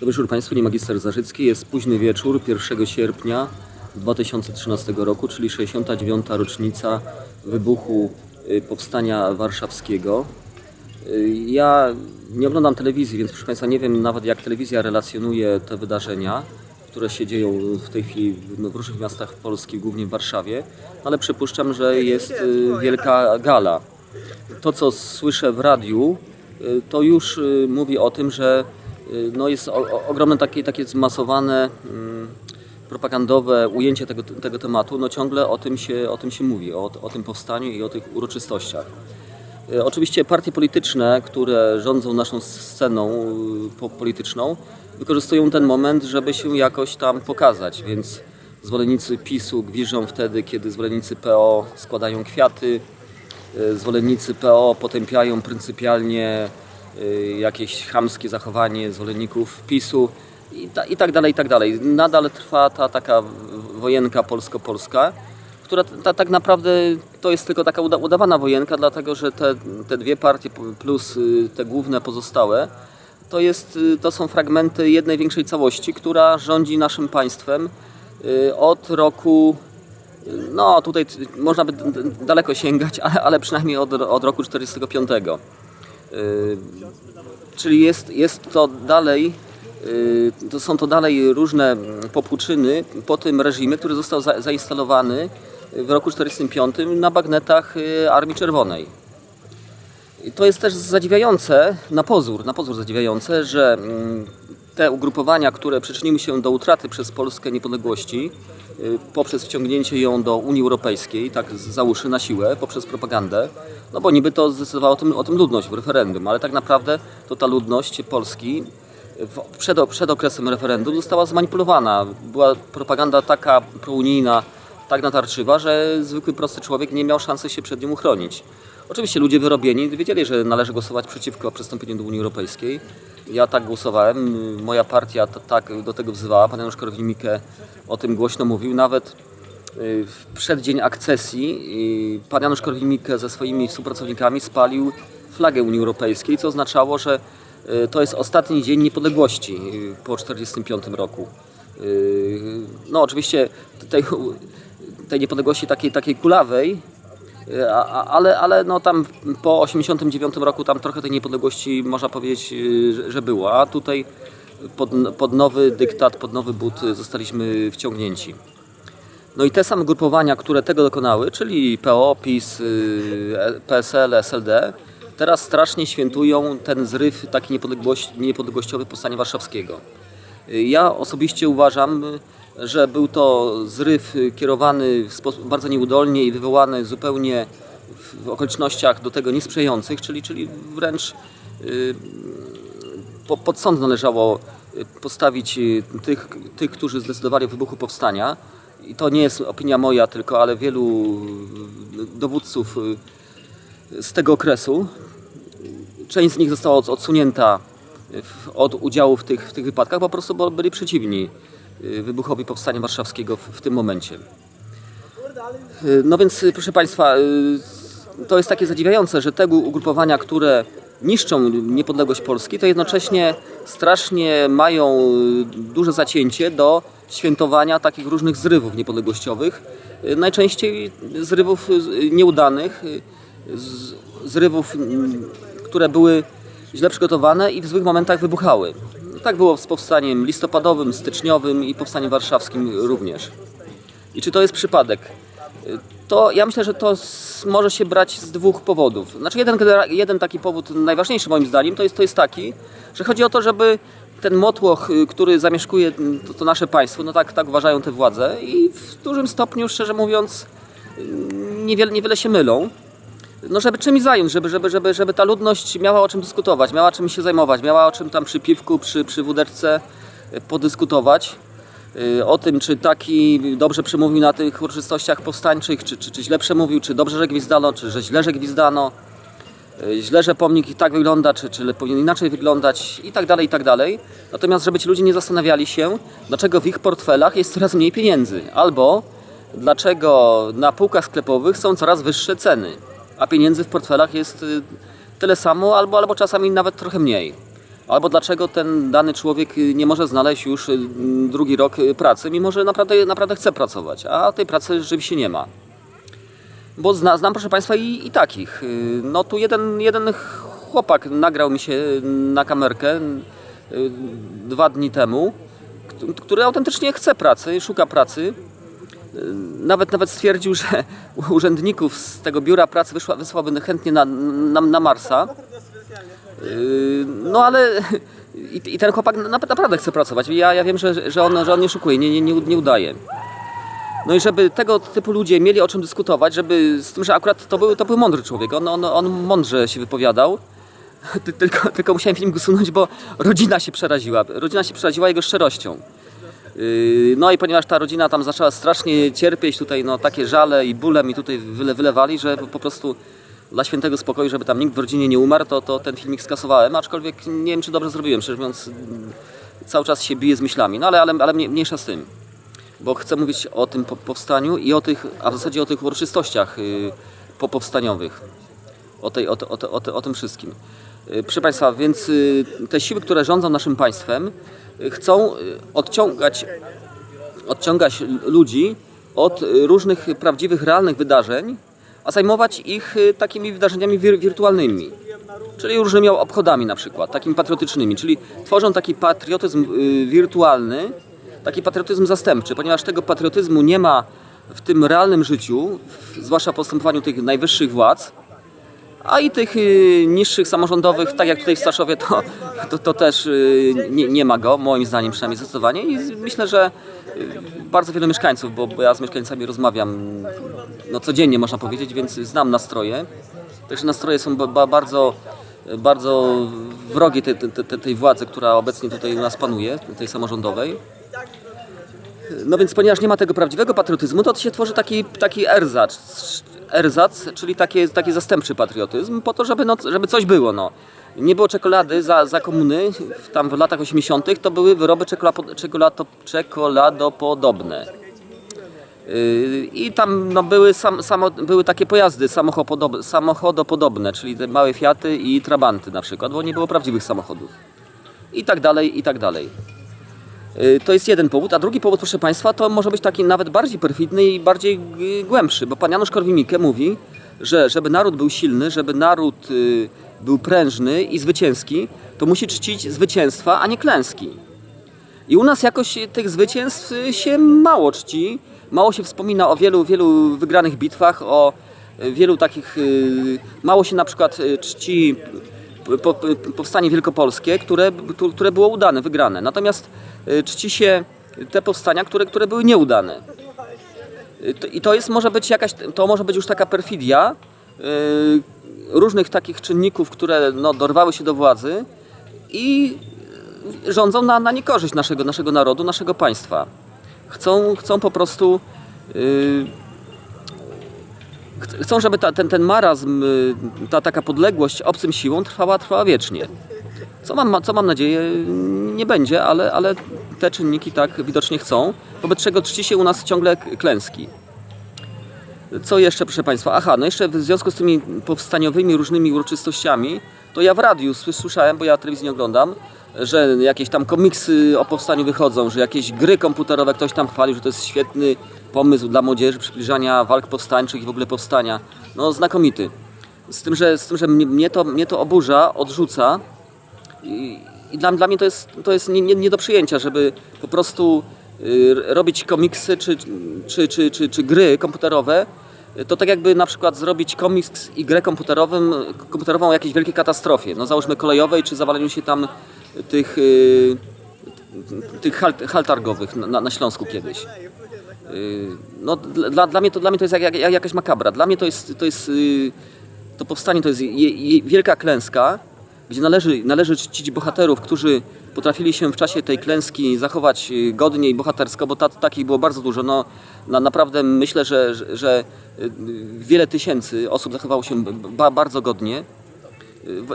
Dobry wieczór Państwu, nie magister Zarzycki. Jest późny wieczór 1 sierpnia 2013 roku, czyli 69. rocznica wybuchu y, Powstania Warszawskiego. Y, Ja nie oglądam telewizji, więc proszę Państwa nie wiem nawet jak telewizja relacjonuje te wydarzenia, które się dzieją w tej chwili w, w różnych miastach Polski, głównie w Warszawie, ale przypuszczam, że jest y, wielka gala. To co słyszę w radiu, to już mówi o tym, że no jest o, ogromne takie, takie zmasowane mm, propagandowe ujęcie tego, tego tematu, no ciągle o tym się, o tym się mówi, o, o tym powstaniu i o tych uroczystościach. E, Oczywiście partie polityczne, które rządzą naszą sceną y, po- polityczną, wykorzystują ten moment, żeby się jakoś tam pokazać, więc zwolennicy PiSu gwiżdżą wtedy, kiedy zwolennicy PO składają kwiaty, y, zwolennicy PO potępiają pryncypialnie jakieś chamskie zachowanie zwolenników PiSu i, ta, i tak dalej, i tak dalej. Nadal trwa ta taka wojenka polsko-polska, która ta, tak naprawdę to jest tylko taka uda, udawana wojenka, dlatego że te, te dwie partie plus y, te główne pozostałe to, jest, y, to są fragmenty jednej większej całości, która rządzi naszym państwem y, od roku no tutaj można by daleko sięgać, ale, ale przynajmniej od, od roku 45. Yy, czyli jest, jest to dalej, yy, to są to dalej różne popłuczyny po tym reżimie, który został za, zainstalowany w roku 45 na bagnetach yy, Armii Czerwonej. I to jest też zadziwiające, na pozór, na pozór zadziwiające, że mm, te ugrupowania, które przyczyniły się do utraty przez Polskę niepodległości, y, poprzez wciągnięcie ją do Unii Europejskiej, tak z- za uszy na siłę, poprzez propagandę, no bo niby to zdecydowała o tym, o tym ludność w referendum, ale tak naprawdę to ta ludność Polski w, przed, przed okresem referendum została zmanipulowana. Była propaganda taka prounijna, tak natarczywa, że zwykły prosty człowiek nie miał szansy się przed nią uchronić. Oczywiście ludzie wyrobieni wiedzieli, że należy głosować przeciwko przystąpieniu do Unii Europejskiej. Ja tak głosowałem, moja partia tak do tego wzywała, pan Janusz Korwin-Mikke o tym głośno mówił. Nawet y, w przeddzień akcesji y, pan Janusz Korwin-Mikke ze swoimi współpracownikami spalił flagę Unii Europejskiej, co oznaczało, że y, to jest ostatni dzień niepodległości po 1945 roku. No oczywiście tej, tej niepodległości takiej, takiej kulawej, ale, ale no tam po 89 roku tam trochę tej niepodległości można powiedzieć, y, że, że a tutaj pod, pod nowy dyktat, pod nowy but zostaliśmy wciągnięci. No i te same grupowania, które tego dokonały, czyli PO, PiS, y, PSL, SLD, teraz strasznie świętują ten zryw taki niepodległości, niepodległościowy Powstania Warszawskiego. Y, Ja osobiście uważam, że był to zryw kierowany bardzo nieudolnie i wywołany zupełnie w okolicznościach do tego niesprzyjających, czyli, czyli wręcz y, po, pod sąd należało y, postawić y, tych, tych, którzy zdecydowali o wybuchu powstania. I to nie jest opinia moja, tylko ale wielu dowódców z tego okresu. Część z nich została od- odsunięta od udziału w tych, w tych wypadkach, po prostu bo byli przeciwni wybuchowi powstania warszawskiego w, tym momencie. Y, No więc, y, proszę Państwa, y, to jest takie zadziwiające, że te ugrupowania, które niszczą niepodległość Polski, to jednocześnie strasznie mają y, duże zacięcie do świętowania takich różnych zrywów niepodległościowych. Y, Najczęściej zrywów y, nieudanych, y, zrywów, mm, które były źle przygotowane i w złych momentach wybuchały. Tak było z powstaniem listopadowym, styczniowym i powstaniem warszawskim również. I czy to jest przypadek? To ja myślę, że to może się brać z dwóch powodów. Znaczy jeden, jeden taki powód najważniejszy moim zdaniem to jest, to jest taki, że chodzi o to, żeby ten motłoch, y, który zamieszkuje mm, to, to nasze państwo, no tak, tak uważają te władze i w dużym stopniu, szczerze mówiąc, y, niewiele, niewiele się mylą. No żeby czymś zająć, żeby, żeby, żeby, żeby ta ludność miała o czym dyskutować, miała czym się zajmować, miała o czym tam przy piwku, przy, przy wódeczce y, podyskutować y, o tym, czy taki dobrze przemówił na tych uroczystościach powstańczych, czy, czy, czy źle przemówił, czy dobrze, że gwizdano, czy że źle, że gwizdano, y, źle, że pomnik i tak wygląda, czy, czy powinien inaczej wyglądać i tak dalej, i tak dalej. Natomiast, żeby ci ludzie nie zastanawiali się, dlaczego w ich portfelach jest coraz mniej pieniędzy, albo dlaczego na półkach sklepowych są coraz wyższe ceny, a pieniędzy w portfelach jest y, tyle samo, albo, albo czasami nawet trochę mniej. albo dlaczego ten dany człowiek y, nie może znaleźć już y, drugi rok pracy, mimo że naprawdę, naprawdę chce pracować, a tej pracy rzeczywiście nie ma. Bo zna, znam, proszę Państwa, i, i takich. No tu jeden, jeden chłopak nagrał mi się na kamerkę dwa dni temu, który autentycznie chce pracy, szuka pracy. Y, Nawet, nawet stwierdził, że urzędników z tego biura pracy wyszła, wysłałby chętnie na, na, na Marsa. Yy, No ale i, i ten chłopak na- naprawdę chce pracować. Ja, ja wiem, że, że, on, że on nie szukuje, nie, nie, nie, nie udaje. No i żeby tego typu ludzie mieli o czym dyskutować, żeby z tym, że akurat to był, to był mądry człowiek, on, on, on mądrze się wypowiadał. Ty- Tylko, tylko musiałem film usunąć, bo rodzina się przeraziła. Rodzina się przeraziła jego szczerością. Yy, No i ponieważ ta rodzina tam zaczęła strasznie cierpieć, tutaj no, takie żale i bóle mi tutaj wyle, wylewali, że po prostu dla świętego spokoju, żeby tam nikt w rodzinie nie umarł, to, to ten filmik skasowałem, aczkolwiek nie wiem, czy dobrze zrobiłem, szczerze mówiąc, cały czas się biję z myślami, no ale, ale, ale mniej- mniejsza z tym, bo chcę mówić o tym po- powstaniu i o tych, a w zasadzie o tych uroczystościach yy, popowstaniowych, o, tej, o, te- o, o, o tym wszystkim. Yy, Proszę Państwa, więc yy, te siły, które rządzą naszym państwem, yy, chcą odciągać odciągać ludzi od y, różnych prawdziwych, realnych wydarzeń, a zajmować ich y, takimi wydarzeniami wir- wirtualnymi. Czyli różnymi obchodami na przykład, takimi patriotycznymi. Czyli tworzą taki patriotyzm y, wirtualny, taki patriotyzm zastępczy, ponieważ tego patriotyzmu nie ma w tym realnym życiu, zwłaszcza w postępowaniu tych najwyższych władz, a i tych y, niższych samorządowych, tak jak tutaj w Staszowie, to, to, to też y, nie, nie ma go, moim zdaniem przynajmniej zdecydowanie. I myślę, że y, bardzo wielu mieszkańców, bo, bo ja z mieszkańcami rozmawiam no, codziennie, można powiedzieć, więc znam nastroje. Także nastroje są ba, ba, bardzo, bardzo wrogie tej, tej, tej, władzy, która obecnie tutaj u nas panuje, tej samorządowej. No więc ponieważ nie ma tego prawdziwego patriotyzmu, to się tworzy taki, taki erzac, erzac czyli taki, taki zastępczy patriotyzm, po to, żeby, no, żeby coś było. No. Nie było czekolady za, za komuny, w- tam w latach 80. to były wyroby czekolado, czekolado, czekoladopodobne. Yy, I tam no, były, sam, samo, były takie pojazdy samochodopodob- samochodopodobne, czyli te małe Fiaty i Trabanty na przykład, bo nie było prawdziwych samochodów. I tak dalej, i tak dalej. Y, To jest jeden powód, a drugi powód, proszę Państwa, to może być taki nawet bardziej perfidny i bardziej y, głębszy, bo pan Janusz Korwin-Mikke mówi, że żeby naród był silny, żeby naród y, był prężny i zwycięski, to musi czcić zwycięstwa, a nie klęski. I u nas jakoś tych zwycięstw się mało czci, mało się wspomina o wielu, wielu wygranych bitwach, o wielu takich, mało się na przykład czci powstanie wielkopolskie, które, które było udane, wygrane. Natomiast y, czci się te powstania, które, które były nieudane. To- I to jest, może być jakaś, to może być już taka perfidia y, różnych takich czynników, które no, dorwały się do władzy i rządzą na, na niekorzyść naszego, naszego narodu, naszego państwa. Chcą, chcą po prostu. Ch- chcą, żeby ta, ten, ten marazm, y, ta taka podległość obcym siłom trwała, trwała wiecznie. Co mam, co mam nadzieję nie będzie, ale, ale te czynniki tak widocznie chcą, wobec czego czci się u nas ciągle klęski. Co jeszcze, proszę Państwa? Aha, no jeszcze w związku z tymi powstaniowymi różnymi uroczystościami, to ja w radiu sły- słyszałem, bo ja telewizji nie oglądam, że jakieś tam komiksy o powstaniu wychodzą, że jakieś gry komputerowe ktoś tam chwalił, że to jest świetny pomysł dla młodzieży, przybliżania walk powstańczych i w ogóle powstania. No znakomity. Z tym, że, z tym, że mnie, to, mnie to oburza, odrzuca, i, i dla, dla mnie to jest, to jest nie, nie, nie do przyjęcia, żeby po prostu y, robić komiksy czy, czy, czy, czy, czy gry komputerowe. To tak jakby na przykład zrobić komiks i grę komputerową o jakiejś wielkiej katastrofie. No załóżmy kolejowej, czy zawaleniu się tam tych, y, tych hal, hal targowych na, na Śląsku kiedyś. Y, No, dla, dla, mnie to, dla mnie to jest jak, jak, jakaś makabra. Dla mnie to jest, to jest y, to powstanie to jest je, je, wielka klęska, gdzie należy, należy czcić bohaterów, którzy potrafili się w czasie tej klęski zachować y, godnie i bohatersko, bo ta, takich było bardzo dużo. No, na, naprawdę myślę, że, że, że wiele tysięcy osób zachowało się ba, bardzo godnie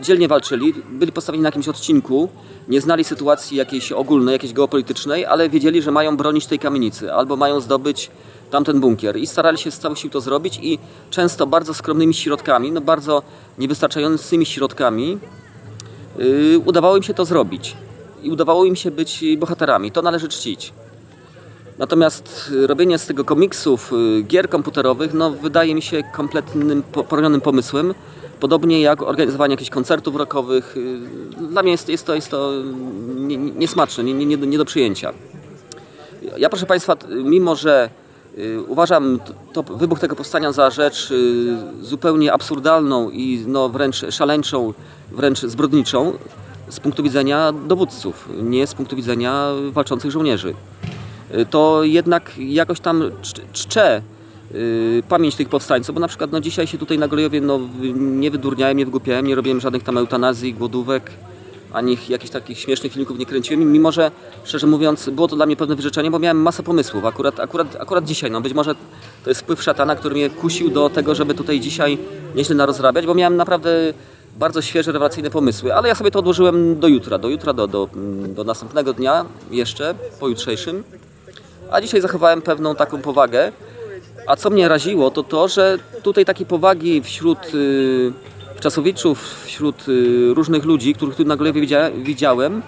dzielnie walczyli, byli postawieni na jakimś odcinku, nie znali sytuacji jakiejś ogólnej, jakiejś geopolitycznej, ale wiedzieli, że mają bronić tej kamienicy albo mają zdobyć tamten bunkier i starali się z całych sił to zrobić i często bardzo skromnymi środkami, no bardzo niewystarczającymi środkami y, udawało im się to zrobić. I udawało im się być bohaterami. To należy czcić. Natomiast y, robienie z tego komiksów, y, gier komputerowych, no wydaje mi się kompletnym, po- poronionym pomysłem. Podobnie jak organizowanie jakichś koncertów rockowych. y, Dla mnie jest, jest to, jest to nie- niesmaczne, nie, nie, nie, do- przyjęcia. Ja proszę Państwa, mimo że y, uważam to, to wybuch tego powstania za rzecz y, zupełnie absurdalną i no, wręcz szaleńczą, wręcz zbrodniczą z punktu widzenia dowódców, nie z punktu widzenia walczących żołnierzy, to jednak jakoś tam cz- czczę y, pamięć tych powstańców, bo na przykład no, dzisiaj się tutaj na Golejowie no, nie wydurniałem, nie wygłupiałem, nie robiłem żadnych tam eutanazji, głodówek, ani jakichś takich śmiesznych filmików nie kręciłem, mimo że, szczerze mówiąc, było to dla mnie pewne wyrzeczenie, bo miałem masę pomysłów. Akurat, akurat, akurat dzisiaj, no być może to jest wpływ szatana, który mnie kusił do tego, żeby tutaj dzisiaj nieźle narozrabiać, bo miałem naprawdę bardzo świeże, rewelacyjne pomysły, ale ja sobie to odłożyłem do jutra, do jutra, do, do, do następnego dnia jeszcze, po jutrzejszym. A dzisiaj zachowałem pewną taką powagę. A co mnie raziło, to to, że tutaj takiej powagi wśród y, czasowiczów, wśród y, różnych ludzi, których tu na Golewie widzia, widziałem,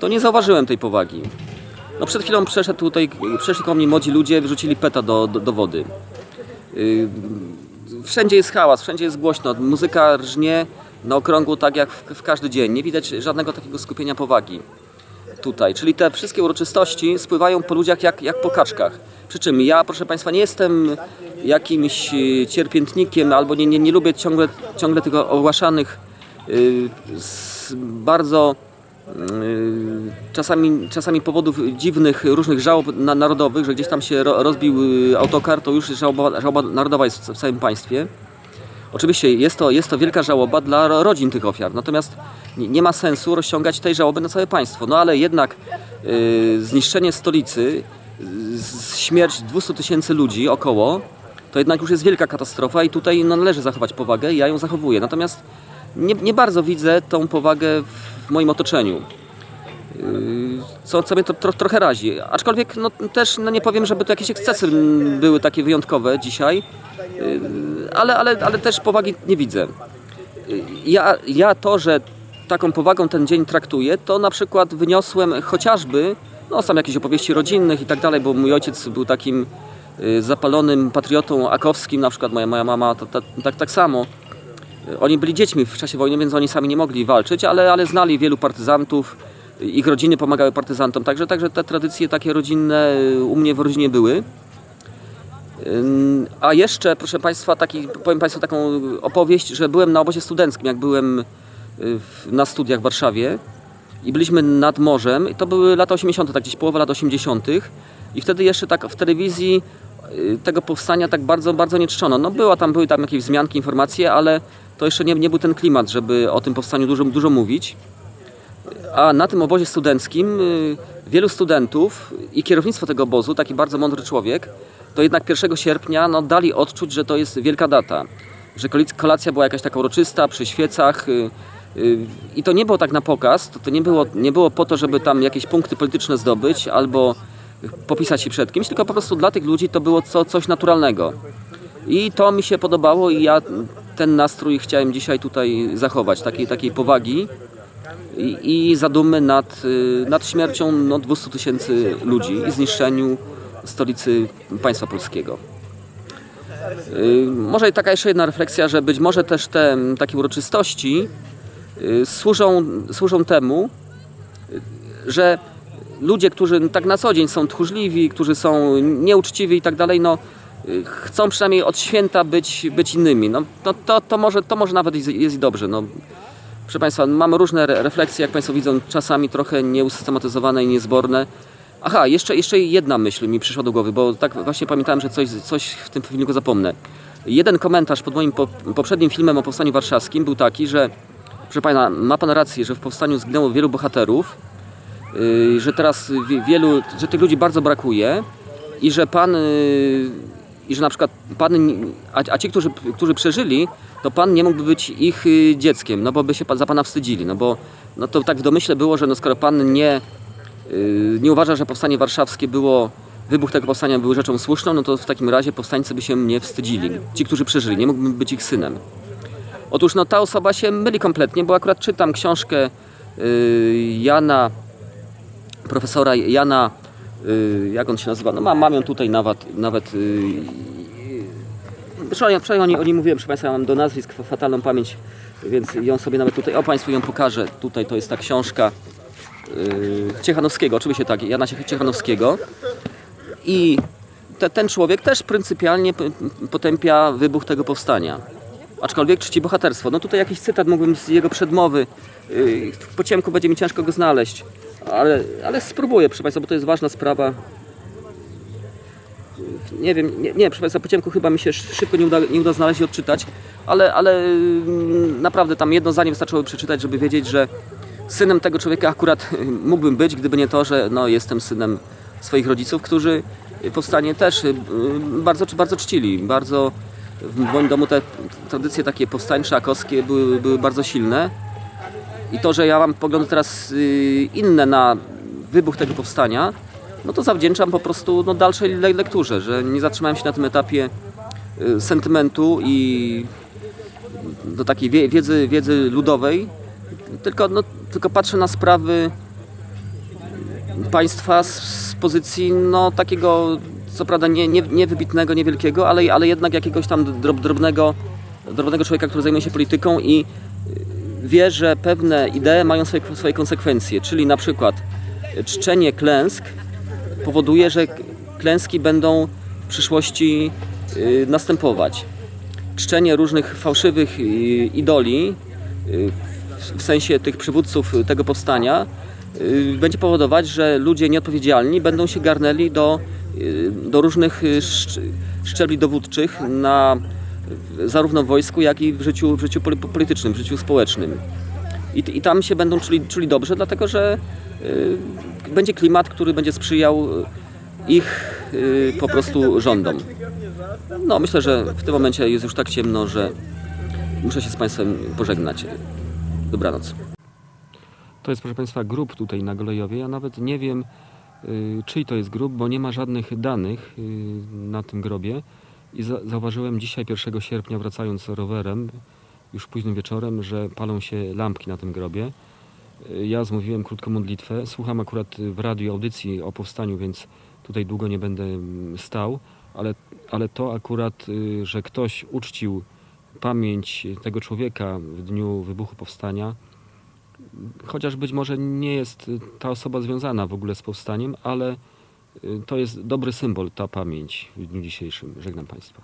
to nie zauważyłem tej powagi. No przed chwilą przeszedł tutaj, przeszli koło mnie młodzi ludzie, wyrzucili peta do, do, do wody. Y, wszędzie jest hałas, wszędzie jest głośno, muzyka rżnie na okrągło tak jak w, w każdy dzień. Nie widać żadnego takiego skupienia powagi tutaj. Czyli te wszystkie uroczystości spływają po ludziach jak, jak po kaczkach. Przy czym ja, proszę Państwa, nie jestem jakimś y, cierpiętnikiem albo nie, nie, nie lubię ciągle, ciągle tych ogłaszanych y, z bardzo y, czasami, czasami powodów dziwnych różnych żałob na, narodowych, że gdzieś tam się ro, rozbił autokar, to już żałoba, żałoba narodowa jest w całym państwie. Oczywiście jest to, jest to wielka żałoba dla ro- rodzin tych ofiar, natomiast nie, ma sensu rozciągać tej żałoby na całe państwo. No ale jednak y, zniszczenie stolicy, y, z- śmierć 200 tysięcy ludzi około, to jednak już jest wielka katastrofa i tutaj no, należy zachować powagę i ja ją zachowuję. Natomiast nie, nie bardzo widzę tą powagę w, moim otoczeniu. Yy, co, co mnie to tro, trochę razi. Aczkolwiek no, też no, nie powiem, żeby to jakieś ekscesy były takie wyjątkowe dzisiaj, Yy, ale, ale, ale też powagi nie widzę. Ja, ja to, że taką powagą ten dzień traktuję, to na przykład wyniosłem chociażby, no są jakieś opowieści rodzinnych i tak dalej, bo mój ojciec był takim yy, zapalonym patriotą akowskim, na przykład moja, moja mama tak, tak samo. Oni byli dziećmi w czasie wojny, więc oni sami nie mogli walczyć, ale, ale znali wielu partyzantów. Ich rodziny pomagały partyzantom, także, także te tradycje takie rodzinne y, u mnie w rodzinie były. A jeszcze, proszę Państwa, taki, powiem Państwu taką opowieść, że byłem na obozie studenckim, jak byłem y, na studiach w Warszawie i byliśmy nad morzem. I to były lata 80., tak gdzieś połowa lat 80. I wtedy jeszcze tak w telewizji y, tego powstania tak bardzo, bardzo nie czczono. No była tam, były tam jakieś wzmianki, informacje, ale to jeszcze nie, nie był ten klimat, żeby o tym powstaniu dużo, dużo mówić. A na tym obozie studenckim y, wielu studentów i kierownictwo tego obozu, taki bardzo mądry człowiek, to jednak 1 sierpnia no, dali odczuć, że to jest wielka data. Że kolacja była jakaś taka uroczysta, przy świecach. y, y, I to nie było tak na pokaz, to, to nie, było, nie było po to, żeby tam jakieś punkty polityczne zdobyć albo popisać się przed kimś, tylko po prostu dla tych ludzi to było co, coś naturalnego. I to mi się podobało i ja ten nastrój chciałem dzisiaj tutaj zachować, takiej, takiej powagi i, i zadumy nad, y, nad śmiercią no, 200 tysięcy ludzi i zniszczeniu stolicy państwa polskiego. Y, Może taka jeszcze jedna refleksja, że być może też te takie uroczystości y, służą, służą temu, że ludzie, którzy tak na co dzień są tchórzliwi, którzy są nieuczciwi i tak dalej, no chcą przynajmniej od święta być, być innymi. No, to, to, to, może, to może nawet jest, jest i dobrze. No, Proszę Państwa, mamy różne re- refleksje, jak Państwo widzą, czasami trochę nieusystematyzowane i niezborne. Aha, jeszcze, jeszcze jedna myśl mi przyszła do głowy, bo tak właśnie pamiętałem, że coś, coś w tym filmiku zapomnę. Jeden komentarz pod moim po, poprzednim filmem o Powstaniu Warszawskim był taki, że proszę Pana, ma Pan rację, że w Powstaniu zginęło wielu bohaterów, yy, że teraz wie- wielu, że tych ludzi bardzo brakuje i że Pan, yy, i że na przykład Pan, a, a ci, którzy, którzy przeżyli, to Pan nie mógłby być ich y, dzieckiem, no bo by się za Pana wstydzili, no bo no to tak w domyśle było, że no skoro Pan nie, y, nie uważa, że Powstanie Warszawskie było, wybuch tego powstania był rzeczą słuszną, no to w takim razie powstańcy by się nie wstydzili. Ci, którzy przeżyli, nie mógłbym być ich synem. Otóż no, ta osoba się myli kompletnie, bo akurat czytam książkę y, Jana, profesora Jana, jak on się nazywa? No mam, mam ją tutaj nawet, nawet y, Zresztą ja wczoraj o niej, mówiłem, proszę Państwa, mam do nazwisk fa- fatalną pamięć, więc ją sobie nawet tutaj, o Państwu ją pokażę. Tutaj to jest ta książka yy, Ciechanowskiego, oczywiście tak, Jana Ciech- Ciechanowskiego. I te, ten człowiek też pryncypialnie potępia wybuch tego powstania. Aczkolwiek czci bohaterstwo. No tutaj jakiś cytat mógłbym z jego przedmowy. Po ciemku będzie mi ciężko go znaleźć. Ale, ale spróbuję, proszę Państwa, bo to jest ważna sprawa. Nie wiem, nie, nie proszę Państwa, po ciemku chyba mi się sz- szybko nie uda, nie uda znaleźć i odczytać, ale, ale mm, naprawdę tam jedno zdanie wystarczyłoby przeczytać, żeby wiedzieć, że synem tego człowieka akurat mógłbym być, gdyby nie to, że no, jestem synem swoich rodziców, którzy powstanie też y, bardzo, bardzo czcili. Bardzo, w moim domu te tradycje takie powstańcze, akowskie były, były bardzo silne. I to, że ja mam poglądy teraz y, inne na wybuch tego powstania, no to zawdzięczam po prostu no, dalszej le- lekturze, że nie zatrzymałem się na tym etapie y, sentymentu i do takiej wie, wiedzy, wiedzy ludowej, tylko, no, tylko patrzę na sprawy państwa z, z pozycji no, takiego, co prawda nie, nie, nie wybitnego, niewielkiego, ale, ale jednak jakiegoś tam drob, drobnego, drobnego człowieka, który zajmuje się polityką i wie, że pewne idee mają swoje, swoje konsekwencje, czyli na przykład czczenie klęsk powoduje, że klęski będą w przyszłości y, następować. Czczenie różnych fałszywych y, idoli, y, w- sensie tych przywódców tego powstania, będzie powodować, że ludzie nieodpowiedzialni będą się garnęli do, do różnych szcz- szczebli dowódczych na, zarówno w wojsku, jak i w życiu, w życiu poli- politycznym, w życiu społecznym. I, I tam się będą czuli, czuli dobrze, dlatego że y, będzie klimat, który będzie sprzyjał y, ich y, po prostu rządom. No, myślę, że w tym momencie jest już tak ciemno, że muszę się z Państwem pożegnać. Dobranoc. To jest, proszę Państwa, grób tutaj na Golejowie. Ja nawet nie wiem, y, czyj to jest grób, bo nie ma żadnych danych y, na tym grobie. I za, zauważyłem dzisiaj, 1 sierpnia, wracając rowerem, już późnym wieczorem, że palą się lampki na tym grobie. Y, Ja zmówiłem krótką modlitwę. Słucham akurat w radiu audycji o powstaniu, więc tutaj długo nie będę mm, stał, ale, ale to akurat, y, że ktoś uczcił pamięć tego człowieka w dniu wybuchu powstania, chociaż być może nie jest ta osoba związana w ogóle z powstaniem, ale to jest dobry symbol, ta pamięć w dniu dzisiejszym. Żegnam Państwa.